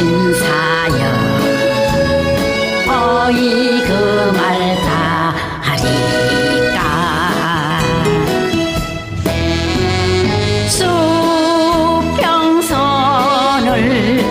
신사여. 어이 그 말다 하리까. 수평선을